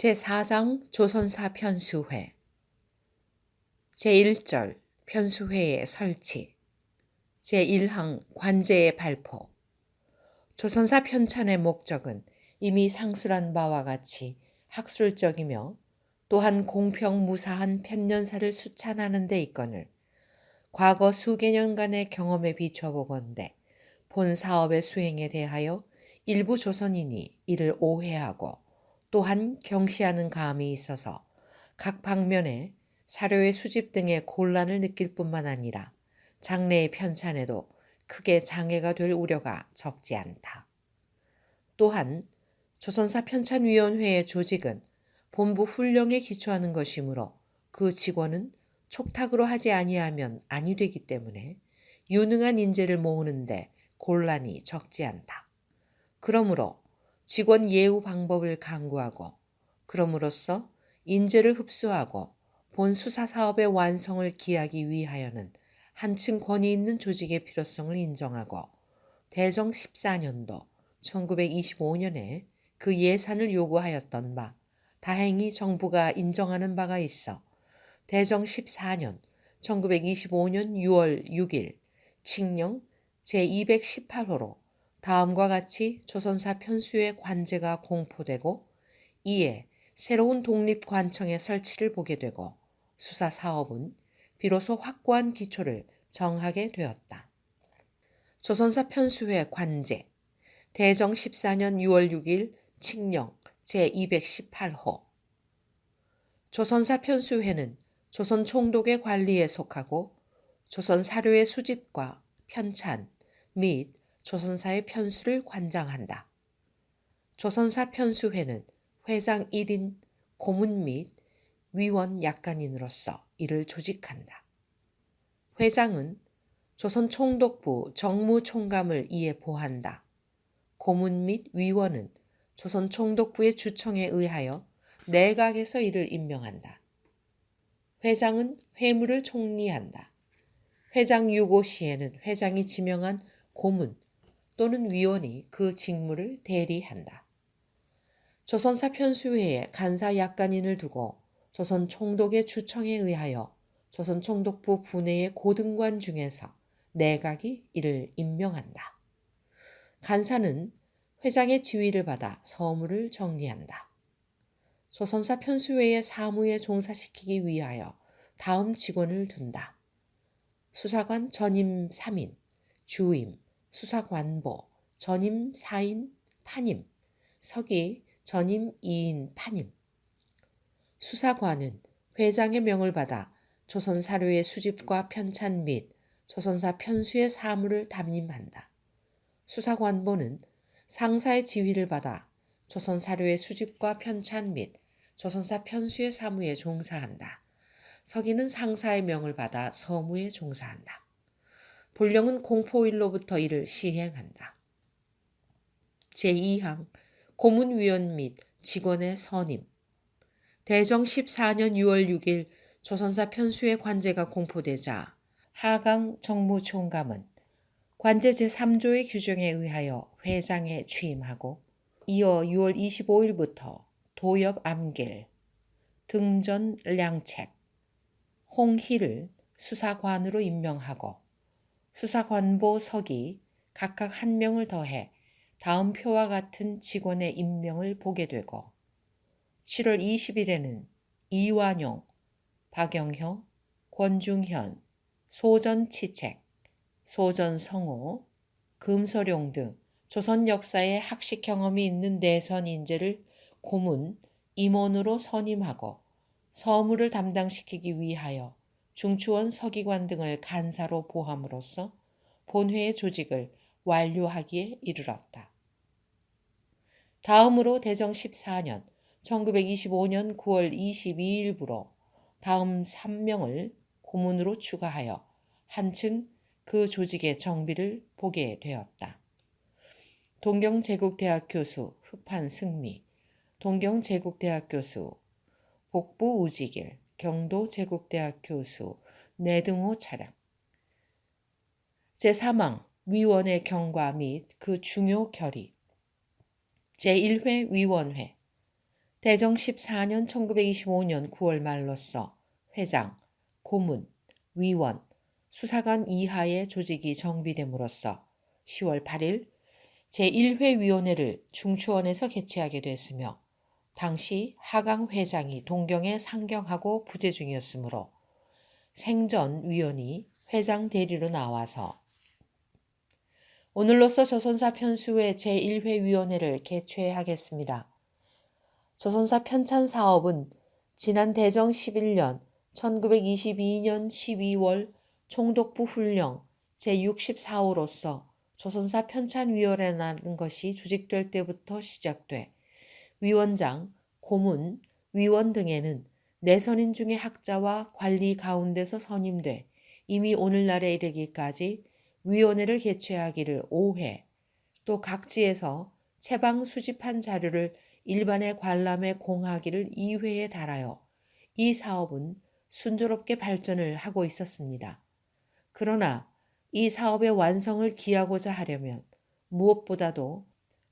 제4장 조선사 편수회. 제1절 편수회의 설치. 제1항 관제의 발포. 조선사 편찬의 목적은 이미 상술한 바와 같이 학술적이며 또한 공평무사한 편년사를 수찬하는 데 있거늘 과거 수개 년간의 경험에 비춰보건대 본 사업의 수행에 대하여 일부 조선인이 이를 오해하고 또한 경시하는 감이 있어서 각 방면에 사료의 수집 등의 곤란을 느낄 뿐만 아니라 장래의 편찬에도 크게 장애가 될 우려가 적지 않다. 또한 조선사 편찬위원회의 조직은 본부 훈령에 기초하는 것이므로 그 직원은 촉탁으로 하지 아니하면 아니 되기 때문에 유능한 인재를 모으는데 곤란이 적지 않다. 그러므로 직원 예우 방법을 강구하고 그럼으로써 인재를 흡수하고 본 수사 사업의 완성을 기하기 위하여는 한층 권위 있는 조직의 필요성을 인정하고 대정 14년도 1925년에 그 예산을 요구하였던 바 다행히 정부가 인정하는 바가 있어 대정 14년 1925년 6월 6일 칙령 제218호로 다음과 같이 조선사 편수의 관제가 공포되고 이에 새로운 독립관청의 설치를 보게 되고 수사 사업은 비로소 확고한 기초를 정하게 되었다. 조선사 편수회 관제 대정 14년 6월 6일 칙령 제218호 조선사 편수회는 조선 총독의 관리에 속하고 조선 사료의 수집과 편찬 및 조선사의 편수를 관장한다. 조선사 편수회는 회장 1인 고문 및 위원 약간인으로서 이를 조직한다. 회장은 조선 총독부 정무총감을 이에 보한다. 고문 및 위원은 조선 총독부의 주청에 의하여 내각에서 이를 임명한다. 회장은 회무를 총리한다. 회장 유고 시에는 회장이 지명한 고문 또는 위원이 그 직무를 대리한다. 조선사 편수회에 간사 약간인을 두고 조선 총독의 주청에 의하여 조선 총독부 분해의 고등관 중에서 내각이 이를 임명한다. 간사는 회장의 지위를 받아 서무를 정리한다. 조선사 편수회의 사무에 종사시키기 위하여 다음 직원을 둔다. 수사관 전임 3인, 주임, 수사관보, 전임 4인 판임, 서기 전임 2인 판임. 수사관은 회장의 명을 받아 조선 사료의 수집과 편찬 및 조선사 편수의 사무를 담임한다. 수사관보는 상사의 지휘를 받아 조선 사료의 수집과 편찬 및 조선사 편수의 사무에 종사한다. 서기는 상사의 명을 받아 서무에 종사한다. 본령은 공포일로부터 이를 시행한다. 제2항 고문위원 및 직원의 선임 대정 14년 6월 6일 조선사 편수의 관제가 공포되자 하강 정무총감은 관제 제3조의 규정에 의하여 회장에 취임하고 이어 6월 25일부터 도엽 암길, 등전 량책, 홍희를 수사관으로 임명하고 수사관보 서기 각각 한 명을 더해 다음 표와 같은 직원의 임명을 보게 되고 7월 20일에는 이완용, 박영효, 권중현, 소전치책, 소전성호, 금서룡 등 조선 역사에 학식 경험이 있는 내선 인재를 고문, 임원으로 선임하고 서무를 담당시키기 위하여 중추원 서기관 등을 간사로 보함으로써 본회의 조직을 완료하기에 이르렀다. 다음으로 대정 14년 1925년 9월 22일부로 다음 3명을 고문으로 추가하여 한층 그 조직의 정비를 보게 되었다. 동경제국대학 교수 흑판 승미, 동경제국대학 교수 복부 우지길, 경도 제국대학 교수 내등호 차량. 제3항 위원회 경과 및 그 중요 결의. 제1회 위원회. 대정 14년 1925년 9월 말로써 회장, 고문, 위원, 수사관 이하의 조직이 정비됨으로써 10월 8일 제1회 위원회를 중추원에서 개최하게 됐으며 당시 하강 회장이 동경에 상경하고 부재 중이었으므로 생전 위원이 회장 대리로 나와서 오늘로써 조선사 편수회 제1회 위원회를 개최하겠습니다. 조선사 편찬 사업은 지난 대정 11년 1922년 12월 총독부 훈령 제64호로서 조선사 편찬위원회라는 것이 조직될 때부터 시작돼 위원장, 고문, 위원 등에는 내선인 중의 학자와 관리 가운데서 선임돼 이미 오늘날에 이르기까지 위원회를 개최하기를 5회 또 각지에서 채방 수집한 자료를 일반의 관람에 공하기를 2회에 달하여 이 사업은 순조롭게 발전을 하고 있었습니다. 그러나 이 사업의 완성을 기하고자 하려면 무엇보다도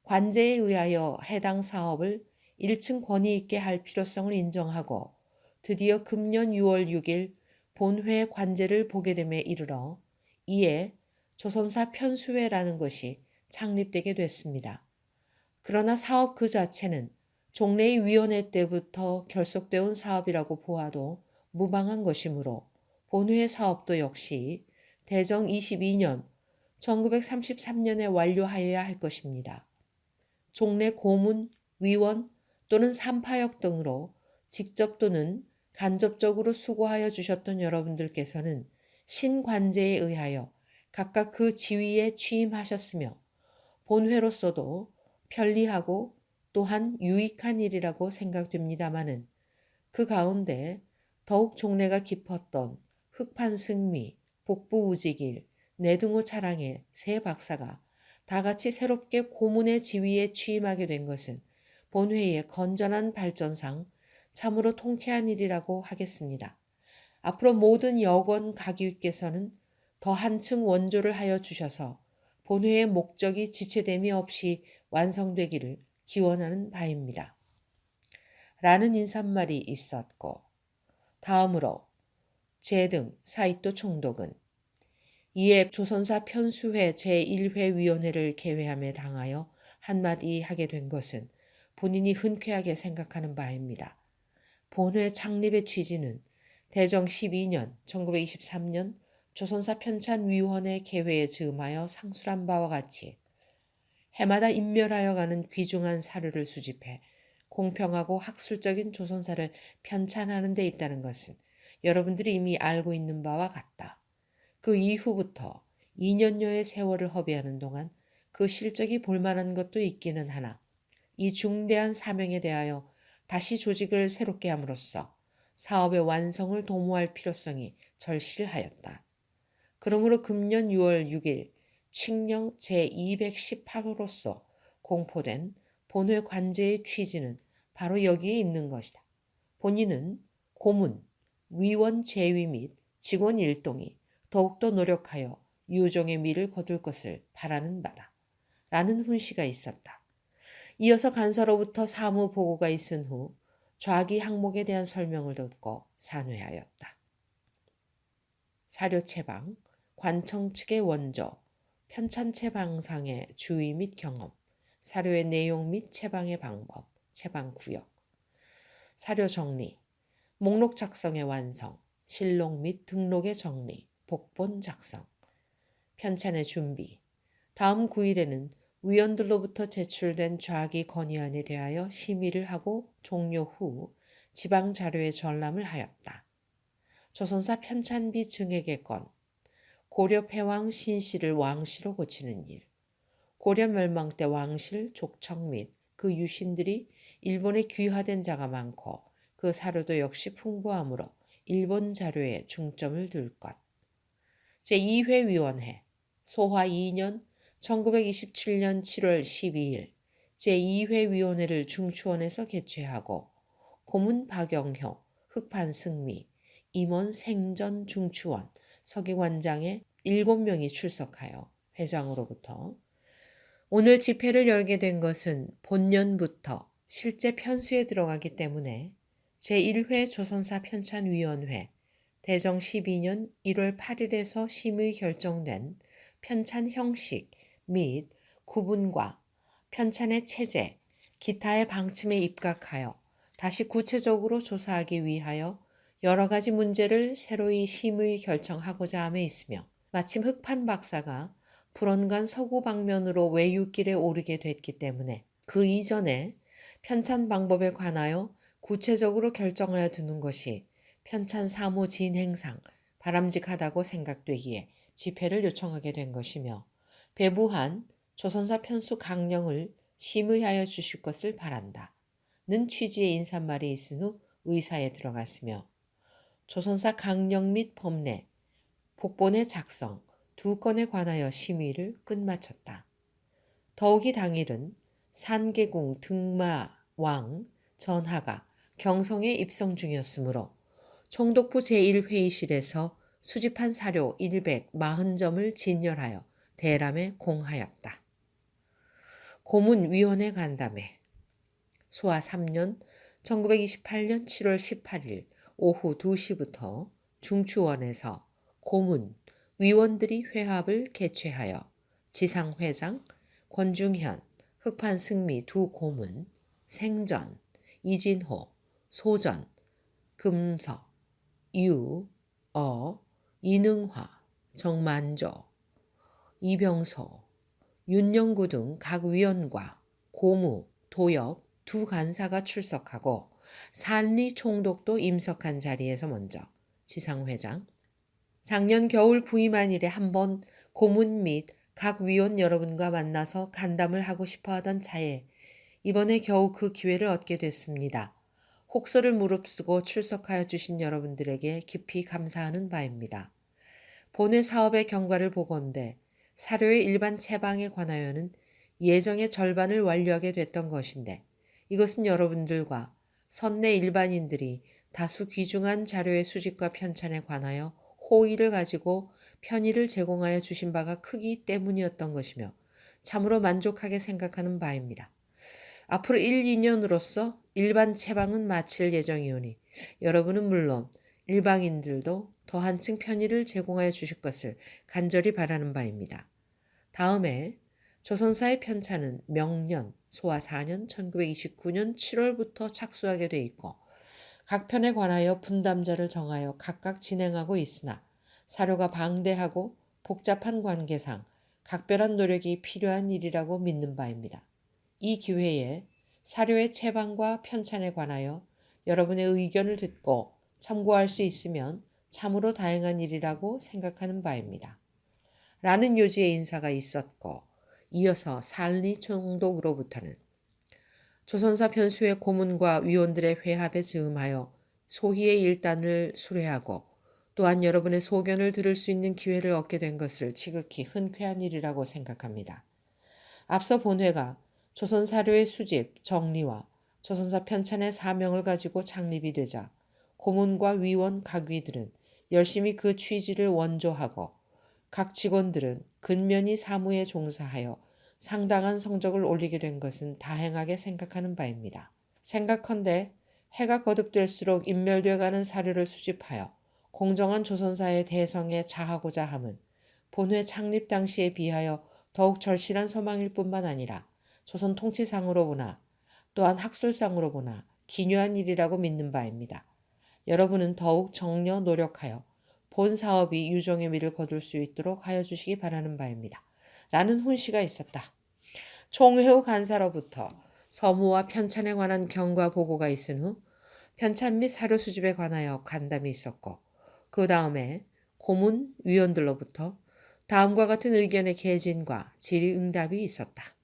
관제에 의하여 해당 사업을 1층 권위 있게 할 필요성을 인정하고 드디어 금년 6월 6일 본회 관제를 보게 됨에 이르러 이에 조선사 편수회라는 것이 창립되게 됐습니다. 그러나 사업 그 자체는 종래의 위원회 때부터 결속되어 온 사업이라고 보아도 무방한 것이므로 본회 사업도 역시 대정 22년 1933년에 완료하여야 할 것입니다. 종래 고문, 위원 또는 삼파역 등으로 직접 또는 간접적으로 수고하여 주셨던 여러분들께서는 신관제에 의하여 각각 그 지위에 취임하셨으며 본회로서도 편리하고 또한 유익한 일이라고 생각됩니다마는 그 가운데 더욱 종래가 깊었던 흑판 승미, 복부 우지길, 내등호 차량의 세 박사가 다 같이 새롭게 고문의 지위에 취임하게 된 것은 본회의의 건전한 발전상 참으로 통쾌한 일이라고 하겠습니다. 앞으로 모든 여권 가기께서는 더 한층 원조를 하여 주셔서 본회의 목적이 지체됨이 없이 완성되기를 기원하는 바입니다. 라는 인사말이 있었고 다음으로 제등 사이토 총독은 이에 조선사 편수회 제1회 위원회를 개회함에 당하여 한마디 하게 된 것은 본인이 흔쾌하게 생각하는 바입니다. 본회 창립의 취지는 대정 12년 1923년 조선사 편찬위원회 개회에 즈음하여 상술한 바와 같이 해마다 인멸하여 가는 귀중한 사료를 수집해 공평하고 학술적인 조선사를 편찬하는 데 있다는 것은 여러분들이 이미 알고 있는 바와 같다. 그 이후부터 2년여의 세월을 허비하는 동안 그 실적이 볼만한 것도 있기는 하나 이 중대한 사명에 대하여 다시 조직을 새롭게 함으로써 사업의 완성을 도모할 필요성이 절실하였다. 그러므로 금년 6월 6일 칙령 제218호로서 공포된 본회 관제의 취지는 바로 여기에 있는 것이다. 본인은 고문, 위원 제위 및 직원 일동이 더욱더 노력하여 유종의 미를 거둘 것을 바라는 바다. 라는 훈시가 있었다. 이어서 간사로부터 사무 보고가 있은 후 좌기 항목에 대한 설명을 듣고 산회하였다. 사료 채방, 관청 측의 원조, 편찬 채방상의 주의 및 경험, 사료의 내용 및 채방의 방법, 채방 구역, 사료 정리, 목록 작성의 완성, 실록 및 등록의 정리, 복본 작성, 편찬의 준비. 다음 9일에는 위원들로부터 제출된 좌기 건의안에 대하여 심의를 하고 종료 후 지방 자료의 전람을 하였다. 조선사 편찬비 증액의 건, 고려 패왕 신씨를 왕씨로 고치는 일, 고려 멸망 때 왕실, 족청 및 그 유신들이 일본에 귀화된 자가 많고 그 사료도 역시 풍부하므로 일본 자료에 중점을 둘 것. 제2회 위원회 소화 2년 1927년 7월 12일 제2회 위원회를 중추원에서 개최하고 고문 박영효, 흑판 승미, 임원 생전 중추원, 서기관장의 7명이 출석하여 회장으로부터 오늘 집회를 열게 된 것은 본년부터 실제 편수에 들어가기 때문에 제1회 조선사 편찬위원회 대정 12년 1월 8일에서 심의 결정된 편찬 형식 및 구분과 편찬의 체제, 기타의 방침에 입각하여 다시 구체적으로 조사하기 위하여 여러 가지 문제를 새로이 심의 결정하고자 함에 있으며 마침 흑판 박사가 불원간 서구 방면으로 외유길에 오르게 됐기 때문에 그 이전에 편찬 방법에 관하여 구체적으로 결정하여 두는 것이 편찬 사무 진행상 바람직하다고 생각되기에 집회를 요청하게 된 것이며 배부한 조선사 편수 강령을 심의하여 주실 것을 바란다. 는 취지의 인사말이 있은 후 의사에 들어갔으며 조선사 강령 및 법례, 복본의 작성 두 건에 관하여 심의를 끝마쳤다. 더욱이 당일은 산계궁 등마왕 전하가 경성에 입성 중이었으므로 총독부 제1회의실에서 수집한 사료 140점을 진열하여 대람에 공하였다. 고문위원회 간담회 소아 3년 1928년 7월 18일 오후 2시부터 중추원에서 고문 위원들이 회합을 개최하여 지상회장 권중현, 흑판 승미 두 고문, 생전, 이진호, 소전, 금서, 유, 어, 이능화, 정만조, 이병소, 윤영구 등 각 위원과 고무, 도엽 두 간사가 출석하고 산리 총독도 임석한 자리에서 먼저 지상회장 작년 겨울 부임한 일에 한번 고문 및 각 위원 여러분과 만나서 간담을 하고 싶어 하던 차에 이번에 겨우 그 기회를 얻게 됐습니다. 혹서를 무릅쓰고 출석하여 주신 여러분들에게 깊이 감사하는 바입니다. 본회 사업의 경과를 보건대 사료의 일반 채방에 관하여는 예정의 절반을 완료하게 됐던 것인데 이것은 여러분들과 선내 일반인들이 다수 귀중한 자료의 수집과 편찬에 관하여 호의를 가지고 편의를 제공하여 주신 바가 크기 때문이었던 것이며 참으로 만족하게 생각하는 바입니다. 앞으로 1, 2년으로서 일반 채방은 마칠 예정이오니 여러분은 물론 일방인들도 더 한층 편의를 제공하여 주실 것을 간절히 바라는 바입니다. 다음에 조선사의 편찬은 명년, 소화 4년 1929년 7월부터 착수하게 돼 있고 각 편에 관하여 분담자를 정하여 각각 진행하고 있으나 사료가 방대하고 복잡한 관계상 각별한 노력이 필요한 일이라고 믿는 바입니다. 이 기회에 사료의 채방과 편찬에 관하여 여러분의 의견을 듣고 참고할 수 있으면 참으로 다행한 일이라고 생각하는 바입니다. 라는 요지의 인사가 있었고 이어서 살리 총독으로부터는 조선사 편수의 고문과 위원들의 회합에 즈음하여 소희의 일단을 수뢰하고 또한 여러분의 소견을 들을 수 있는 기회를 얻게 된 것을 지극히 흔쾌한 일이라고 생각합니다. 앞서 본회가 조선 사료의 수집, 정리와 조선사 편찬의 사명을 가지고 창립이 되자 고문과 위원 각위들은 열심히 그 취지를 원조하고 각 직원들은 근면히 사무에 종사하여 상당한 성적을 올리게 된 것은 다행하게 생각하는 바입니다. 생각컨대 해가 거듭될수록 인멸되어 가는 사료를 수집하여 공정한 조선사의 대성에 자하고자 함은 본회 창립 당시에 비하여 더욱 절실한 소망일 뿐만 아니라 조선 통치상으로 보나 또한 학술상으로 보나 기묘한 일이라고 믿는 바입니다. 여러분은 더욱 정려 노력하여 본 사업이 유종의 미를 거둘 수 있도록 하여 주시기 바라는 바입니다. 라는 훈시가 있었다. 총회후 간사로부터 서무와 편찬에 관한 경과 보고가 있은 후 편찬 및 사료 수집에 관하여 간담이 있었고 그 다음에 고문 위원들로부터 다음과 같은 의견의 개진과 질의응답이 있었다.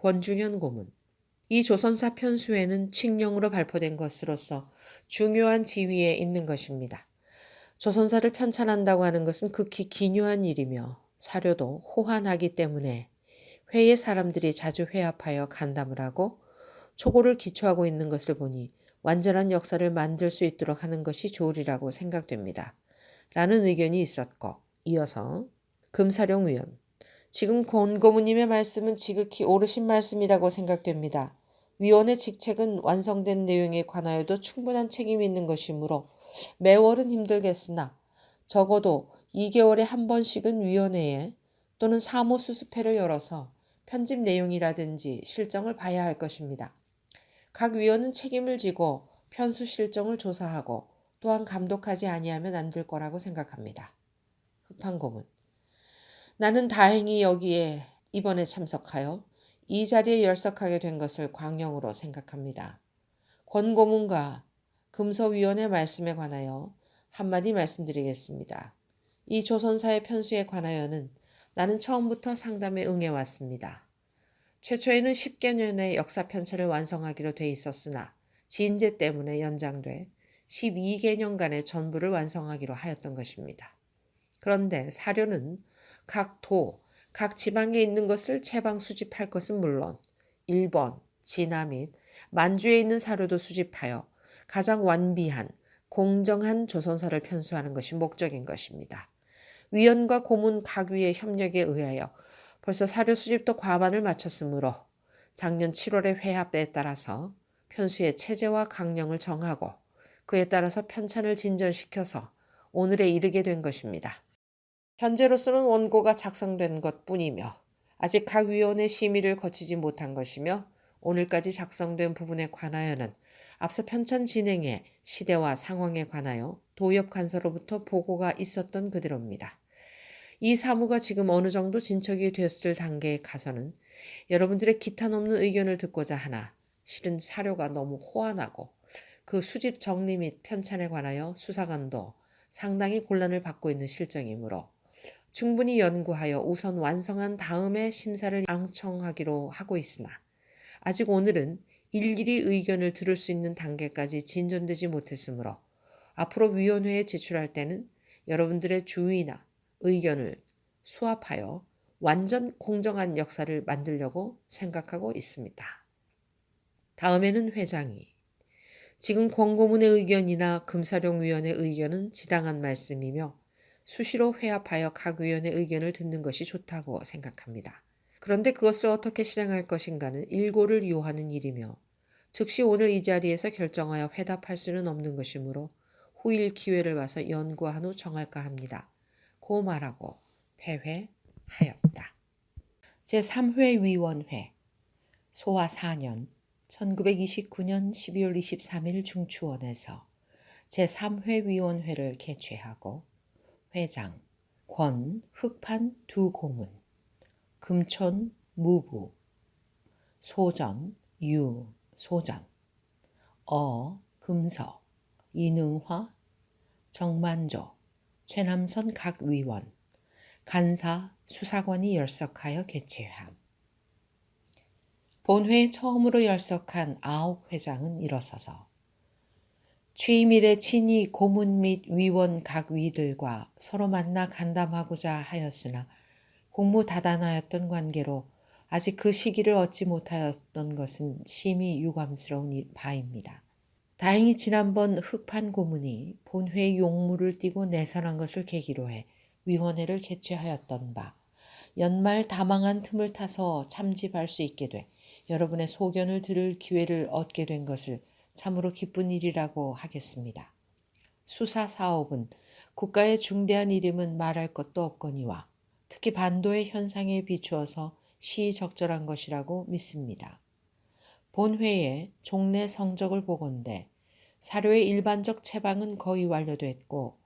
권중현 고문. 이 조선사 편수에는 칙령으로 발표된 것으로서 중요한 지위에 있는 것입니다. 조선사를 편찬한다고 하는 것은 극히 기묘한 일이며 사료도 호환하기 때문에 회의 사람들이 자주 회합하여 간담을 하고 초고를 기초하고 있는 것을 보니 완전한 역사를 만들 수 있도록 하는 것이 좋으리라고 생각됩니다. 라는 의견이 있었고 이어서 금사령 위원 지금 권 고모님의 말씀은 지극히 옳으신 말씀이라고 생각됩니다. 위원의 직책은 완성된 내용에 관하여도 충분한 책임이 있는 것이므로 매월은 힘들겠으나 적어도 2개월에 한 번씩은 위원회에 또는 사무수습회를 열어서 편집 내용이라든지 실정을 봐야 할 것입니다. 각 위원은 책임을 지고 편수 실정을 조사하고 또한 감독하지 아니하면 안 될 거라고 생각합니다. 흑판고문 나는 다행히 여기에 이번에 참석하여 이 자리에 열석하게 된 것을 광영으로 생각합니다. 권 고문과 금서위원의 말씀에 관하여 한마디 말씀드리겠습니다. 이 조선사의 편수에 관하여는 나는 처음부터 상담에 응해왔습니다. 최초에는 10개년의 역사 편찬을 완성하기로 돼 있었으나 진제 때문에 연장돼 12개년간의 전부를 완성하기로 하였던 것입니다. 그런데 사료는 각 도, 각 지방에 있는 것을 채방 수집할 것은 물론 일본, 진화 및 만주에 있는 사료도 수집하여 가장 완비한 공정한 조선사를 편수하는 것이 목적인 것입니다. 위원과 고문 각위의 협력에 의하여 벌써 사료 수집도 과반을 마쳤으므로 작년 7월의 회합에 따라서 편수의 체제와 강령을 정하고 그에 따라서 편찬을 진전시켜서 오늘에 이르게 된 것입니다. 현재로서는 원고가 작성된 것 뿐이며 아직 각 위원의 심의를 거치지 못한 것이며 오늘까지 작성된 부분에 관하여는 앞서 편찬 진행의 시대와 상황에 관하여 도엽 간서로부터 보고가 있었던 그대로입니다. 이 사무가 지금 어느 정도 진척이 되었을 단계에 가서는 여러분들의 기탄 없는 의견을 듣고자 하나 실은 사료가 너무 호환하고 그 수집 정리 및 편찬에 관하여 수사관도 상당히 곤란을 받고 있는 실정이므로 충분히 연구하여 우선 완성한 다음에 심사를 앙청하기로 하고 있으나 아직 오늘은 일일이 의견을 들을 수 있는 단계까지 진전되지 못했으므로 앞으로 위원회에 제출할 때는 여러분들의 주의나 의견을 수합하여 완전 공정한 역사를 만들려고 생각하고 있습니다. 다음에는 회장이 지금 권고문의 의견이나 금사룡위원의 의견은 지당한 말씀이며 수시로 회합하여 각 위원의 의견을 듣는 것이 좋다고 생각합니다. 그런데 그것을 어떻게 실행할 것인가는 일고를 요하는 일이며 즉시 오늘 이 자리에서 결정하여 회답할 수는 없는 것이므로 후일 기회를 봐서 연구한 후 정할까 합니다. 고 말하고 폐회하였다. 제3회 위원회 소화 4년 1929년 12월 23일 중추원에서 제3회 위원회를 개최하고 회장, 권, 흑판 두 고문, 금촌, 무부, 소전, 유, 소전, 어, 금서, 이능화, 정만조, 최남선 각 위원, 간사, 수사관이 열석하여 개최함. 본회에 처음으로 열석한 아홉 회장은 일어서서 취임일에 친히 고문 및 위원 각 위들과 서로 만나 간담하고자 하였으나 공무 다단하였던 관계로 아직 그 시기를 얻지 못하였던 것은 심히 유감스러운 바입니다. 다행히 지난번 흑판 고문이 본회 용무를 띠고 내선한 것을 계기로 해 위원회를 개최하였던 바 연말 다망한 틈을 타서 참집할 수 있게 돼 여러분의 소견을 들을 기회를 얻게 된 것을 참으로 기쁜 일이라고 하겠습니다. 수사 사업은 국가의 중대한 일임은 말할 것도 없거니와 특히 반도의 현상에 비추어서 시적절한 것이라고 믿습니다. 본회에 종래 성적을 보건대 사료의 일반적 채방은 거의 완료됐고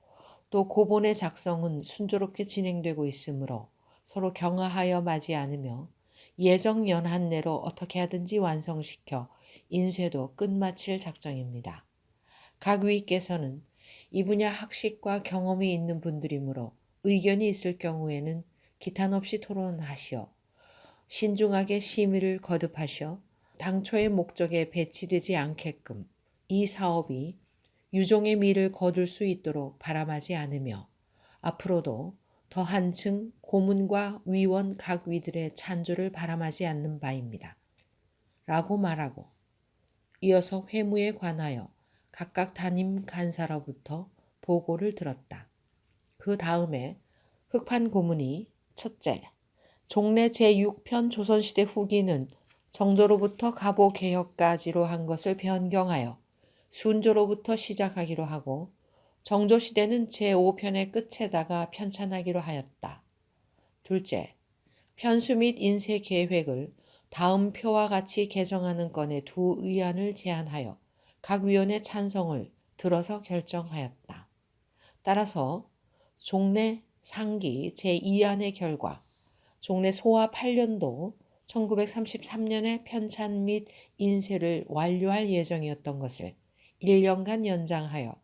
또 고본의 작성은 순조롭게 진행되고 있으므로 서로 경하하여 마지 않으며 예정 연한 내로 어떻게 하든지 완성시켜 인쇄도 끝마칠 작정입니다. 각 위께서는 이 분야 학식과 경험이 있는 분들이므로 의견이 있을 경우에는 기탄 없이 토론하시어 신중하게 심의를 거듭하셔 당초의 목적에 배치되지 않게끔 이 사업이 유종의 미를 거둘 수 있도록 바람하지 않으며 앞으로도 더 한층 고문과 위원 각 위들의 찬조를 바람하지 않는 바입니다. 라고 말하고 이어서 회무에 관하여 각각 담임 간사로부터 보고를 들었다. 그 다음에 흑판 고문이 첫째, 종래 제6편 조선시대 후기는 정조로부터 가보 개혁까지로 한 것을 변경하여 순조로부터 시작하기로 하고 정조 시대는 제5편의 끝에다가 편찬하기로 하였다. 둘째, 편수 및 인쇄 계획을 다음 표와 같이 개정하는 건에 두 의안을 제안하여 각 위원의 찬성을 들어서 결정하였다. 따라서 종래 상기 제2안의 결과 종래 소화 8년도 1933년에 편찬 및 인쇄를 완료할 예정이었던 것을 1년간 연장하여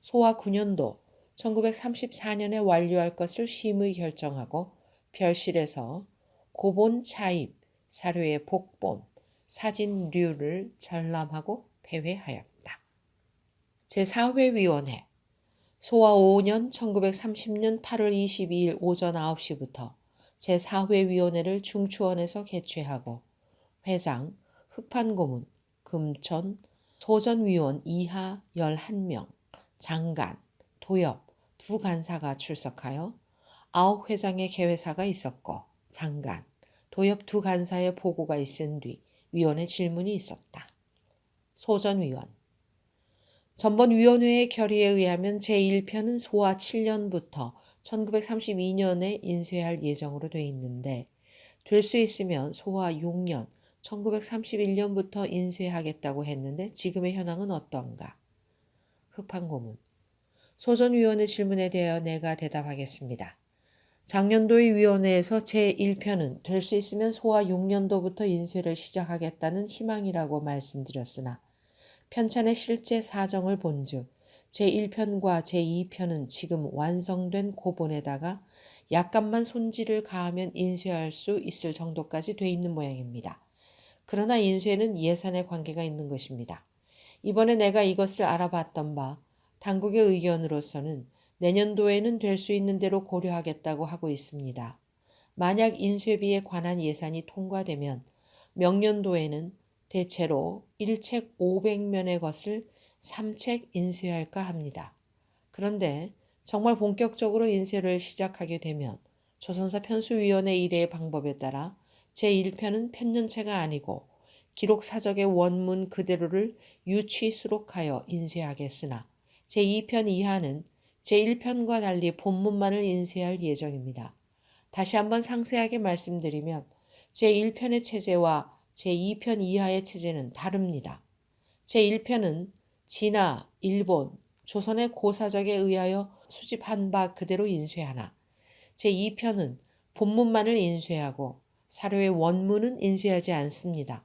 소화 9년도 1934년에 완료할 것을 심의 결정하고 별실에서 고본 차입, 사료의 복본, 사진류를 전람하고 폐회하였다. 제4회 위원회 소화 5년 1930년 8월 22일 오전 9시부터 제4회 위원회를 중추원에서 개최하고 회장, 흑판고문, 금천, 소전위원 이하 11명, 장관, 도엽 두 간사가 출석하여 아홉 회장의 개회사가 있었고 장관, 도엽 두 간사의 보고가 있은 뒤 위원회 질문이 있었다. 소전 위원 전번 위원회의 결의에 의하면 제1편은 소화 7년부터 1932년에 인쇄할 예정으로 돼 있는데 될 수 있으면 소화 6년 1931년부터 인쇄하겠다고 했는데 지금의 현황은 어떤가? 흑판 고문 소전위원회 질문에 대하여 내가 대답하겠습니다. 작년도의 위원회에서 제1편은 될 수 있으면 소화 6년도부터 인쇄를 시작하겠다는 희망이라고 말씀드렸으나 편찬의 실제 사정을 본즉 제1편과 제2편은 지금 완성된 고본에다가 약간만 손질을 가하면 인쇄할 수 있을 정도까지 돼 있는 모양입니다. 그러나 인쇄는 예산에 관계가 있는 것입니다. 이번에 내가 이것을 알아봤던 바 당국의 의견으로서는 내년도에는 될 수 있는 대로 고려하겠다고 하고 있습니다. 만약 인쇄비에 관한 예산이 통과되면 명년도에는 대체로 1책 500면의 것을 3책 인쇄할까 합니다. 그런데 정말 본격적으로 인쇄를 시작하게 되면 조선사 편수위원회 일의 방법에 따라 제1편은 편년체가 아니고 기록 사적의 원문 그대로를 유치 수록하여 인쇄하겠으나 제2편 이하는 제1편과 달리 본문만을 인쇄할 예정입니다. 다시 한번 상세하게 말씀드리면 제1편의 체제와 제2편 이하의 체제는 다릅니다. 제1편은 진화, 일본, 조선의 고사적에 의하여 수집한 바 그대로 인쇄하나 제2편은 본문만을 인쇄하고 사료의 원문은 인쇄하지 않습니다.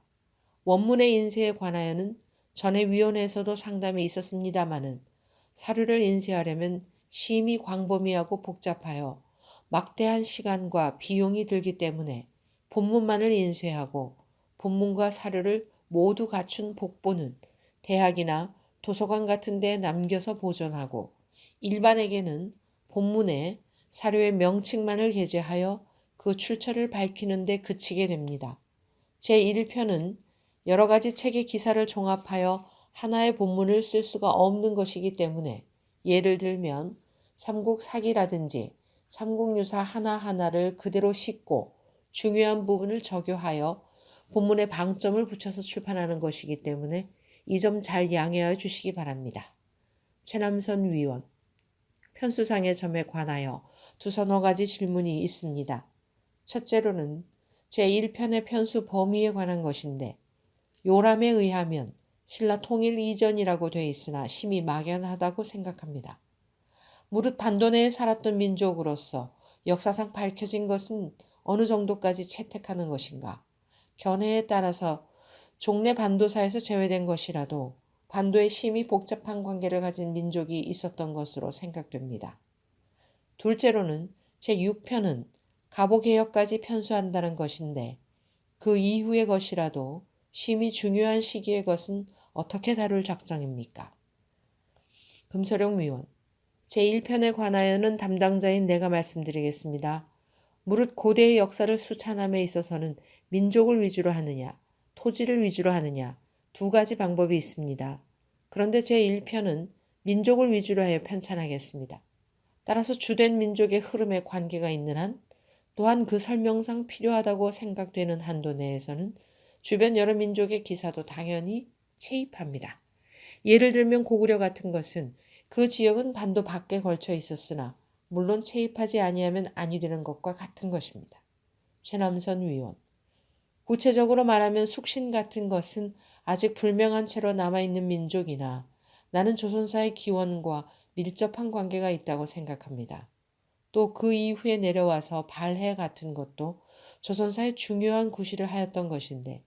원문의 인쇄에 관하여는 전에 위원회에서도 상담이 있었습니다마는 사료를 인쇄하려면 심히 광범위하고 복잡하여 막대한 시간과 비용이 들기 때문에 본문만을 인쇄하고 본문과 사료를 모두 갖춘 복본은 대학이나 도서관 같은 데 남겨서 보존하고 일반에게는 본문에 사료의 명칭만을 게재하여 그 출처를 밝히는 데 그치게 됩니다. 제1편은 여러 가지 책의 기사를 종합하여 하나의 본문을 쓸 수가 없는 것이기 때문에 예를 들면 삼국 사기라든지 삼국유사 하나하나를 그대로 싣고 중요한 부분을 적용하여 본문에 방점을 붙여서 출판하는 것이기 때문에 이 점 잘 양해하여 주시기 바랍니다. 최남선 위원 편수상의 점에 관하여 두 서너 가지 질문이 있습니다. 첫째로는 제1편의 편수 범위에 관한 것인데 요람에 의하면 신라 통일 이전이라고 돼 있으나 심히 막연하다고 생각합니다. 무릇 반도내에 살았던 민족으로서 역사상 밝혀진 것은 어느 정도까지 채택하는 것인가? 견해에 따라서 종래 반도사에서 제외된 것이라도 반도에 심히 복잡한 관계를 가진 민족이 있었던 것으로 생각됩니다. 둘째로는 제6편은 가보개혁까지 편수한다는 것인데 그 이후의 것이라도 심히 중요한 시기의 것은 어떻게 다룰 작정입니까? 금서룡 위원 제1편에 관하여는 담당자인 내가 말씀드리겠습니다. 무릇 고대의 역사를 수찬함에 있어서는 민족을 위주로 하느냐, 토지를 위주로 하느냐 두 가지 방법이 있습니다. 그런데 제1편은 민족을 위주로 하여 편찬하겠습니다. 따라서 주된 민족의 흐름에 관계가 있는 한 또한 그 설명상 필요하다고 생각되는 한도 내에서는 주변 여러 민족의 기사도 당연히 체입합니다. 예를 들면 고구려 같은 것은 그 지역은 반도 밖에 걸쳐 있었으나 물론 체입하지 아니하면 아니 되는 것과 같은 것입니다. 최남선 위원. 구체적으로 말하면 숙신 같은 것은 아직 불명한 채로 남아있는 민족이나 나는 조선사의 기원과 밀접한 관계가 있다고 생각합니다. 또 그 이후에 내려와서 발해 같은 것도 조선사의 중요한 구실을 하였던 것인데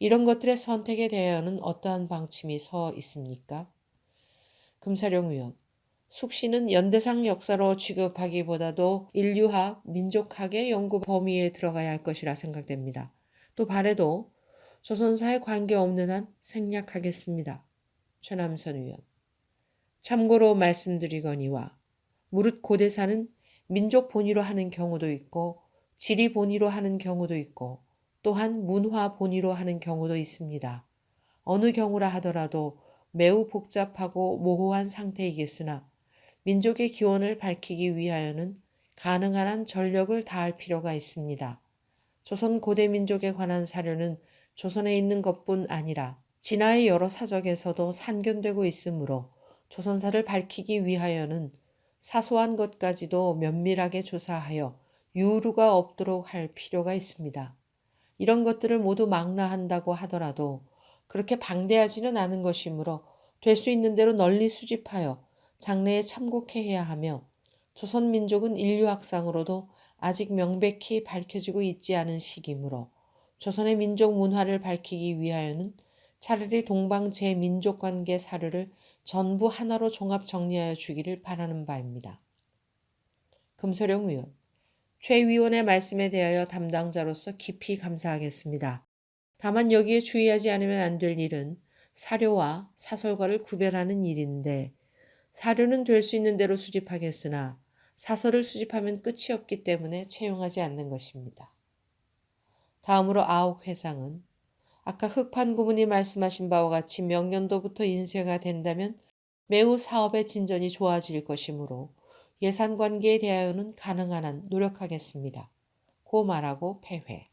이런 것들의 선택에 대하여는 어떠한 방침이 서 있습니까? 금사령 위원. 숙시는 연대상 역사로 취급하기보다도 인류학, 민족학의 연구 범위에 들어가야 할 것이라 생각됩니다. 또 발해도 조선사에 관계없는 한 생략하겠습니다. 최남선 의원. 참고로 말씀드리거니와 무릇 고대사는 민족 본위로 하는 경우도 있고 지리 본위로 하는 경우도 있고 또한 문화 본위로 하는 경우도 있습니다. 어느 경우라 하더라도 매우 복잡하고 모호한 상태이겠으나 민족의 기원을 밝히기 위하여는 가능한 한 전력을 다할 필요가 있습니다. 조선 고대 민족에 관한 사료는 조선에 있는 것뿐 아니라 진화의 여러 사적에서도 산견되고 있으므로 조선사를 밝히기 위하여는 사소한 것까지도 면밀하게 조사하여 유루가 없도록 할 필요가 있습니다. 이런 것들을 모두 망라한다고 하더라도 그렇게 방대하지는 않은 것이므로 될 수 있는 대로 널리 수집하여 장래에 참고해야 하며 조선 민족은 인류학상으로도 아직 명백히 밝혀지고 있지 않은 시기므로 조선의 민족 문화를 밝히기 위하여는 차라리 동방 제민족 관계 사료를 전부 하나로 종합 정리하여 주기를 바라는 바입니다. 금소령 위원, 최 위원의 말씀에 대하여 담당자로서 깊이 감사하겠습니다. 다만 여기에 주의하지 않으면 안 될 일은 사료와 사설과를 구별하는 일인데 사료는 될 수 있는 대로 수집하겠으나 사설을 수집하면 끝이 없기 때문에 채용하지 않는 것입니다. 다음으로 아욱 회상은 아까 흑판 구문이 말씀하신 바와 같이 명년도부터 인쇄가 된다면 매우 사업의 진전이 좋아질 것이므로 예산 관계에 대하여는 가능한 한 노력하겠습니다. 고 말하고 폐회.